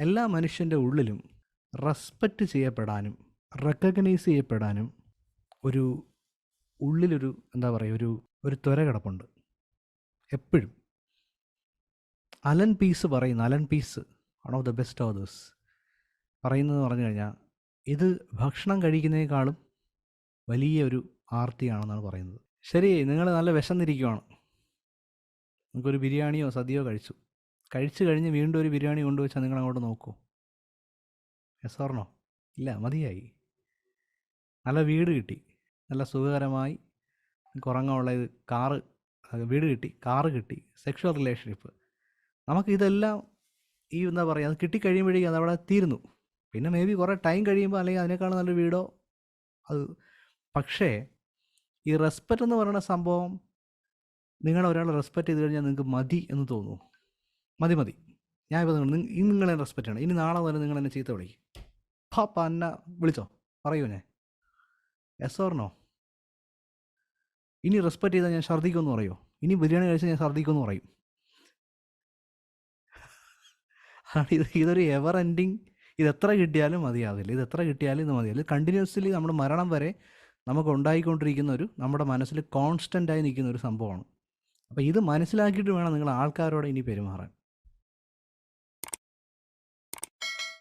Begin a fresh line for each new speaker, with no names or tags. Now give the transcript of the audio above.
എല്ലാ മനുഷ്യന്റെ ഉള്ളിലും റെസ്പെക്റ്റ് ചെയ്യപ്പെടാനും റെക്കഗ്നൈസ് ചെയ്യപ്പെടാനും ഒരു ഉള്ളിലൊരു എന്താ പറയുക ഒരു ഒരു ത്വര കിടപ്പുണ്ട്. എപ്പോഴും. അലൻ പീസ് പറയുന്ന Allan Pease one of the best authors പറയുന്നതെന്ന് പറഞ്ഞു കഴിഞ്ഞാൽ ഇത് ഭക്ഷണം കഴിക്കുന്നതിനേക്കാളും വലിയ ഒരു ആർത്തിയാണെന്നാണ് പറയുന്നത്. ശരി നിങ്ങൾ നല്ല വിശന്നിരിക്കുവാണ്. നമുക്കൊരു ബിരിയാണിയോ സദ്യയോ കഴിച്ചു. കഴിച്ചു കഴിഞ്ഞ് വീണ്ടും ഒരു ബിരിയാണി കൊണ്ടുവച്ചാൽ നിങ്ങൾ അങ്ങോട്ട് നോക്കൂ എസ് ഓർണോ ഇല്ല മതിയായി. നല്ല വീട് കിട്ടി. നല്ല സുഖകരമായി കുറങ്ങുള്ള ഇത് കാറ് വീട് കിട്ടി കാറ് കിട്ടി സെക്ഷൽ റിലേഷൻഷിപ്പ് നമുക്ക് ഇതെല്ലാം ഈ എന്താ പറയുക അത് കിട്ടിക്കഴിയുമ്പോഴേക്കും അതവിടെ തീരുന്നു. പിന്നെ മേ ബി കുറേ ടൈം കഴിയുമ്പോൾ അല്ലെങ്കിൽ അതിനേക്കാൾ നല്ല വീടോ അത് പക്ഷേ ഈ റെസ്പെക്റ്റ് എന്ന് പറയുന്ന സംഭവം നിങ്ങൾ ഒരാളെ റെസ്പെക്റ്റ് ചെയ്ത് കഴിഞ്ഞാൽ നിങ്ങൾക്ക് മതി എന്ന് തോന്നുന്നു. മതി മതി. ഞാൻ ഇപ്പോൾ ഇനി നിങ്ങളെ റെസ്പെക്റ്റ് ആണ് ഇനി നാളെ വരെ നിങ്ങൾ എന്നെ ചീത്ത വിളിക്കും. പാപ്പ എന്നെ വിളിച്ചോ? പറയൂ ഞാൻ. എസ് ഓർണോ ഇനി റെസ്പെക്റ്റ് ചെയ്താൽ ഞാൻ ഛർദ്ദിക്കുമെന്ന് പറയോ. ഇനി ബിരിയാണി കഴിച്ചാൽ ഞാൻ ഛർദ്ദിക്കുമെന്ന് പറയും. അതാണ് ഇത് ഇതൊരു എവർ എൻഡിങ് ഇത് എത്ര കിട്ടിയാലും മതിയാവില്ല. ഇത് എത്ര കിട്ടിയാലും ഇത് മതിയാവില്ല. കണ്ടിന്യൂസ്ലി നമ്മുടെ മരണം വരെ നമുക്ക് ഉണ്ടായിക്കൊണ്ടിരിക്കുന്ന ഒരു നമ്മുടെ മനസ്സിൽ കോൺസ്റ്റന്റായി നിൽക്കുന്ന ഒരു സംഭവമാണ്. അപ്പോൾ ഇത് മനസ്സിലാക്കിയിട്ട് വേണം നിങ്ങൾ ആൾക്കാരോട് ഇനി പെരുമാറാൻ.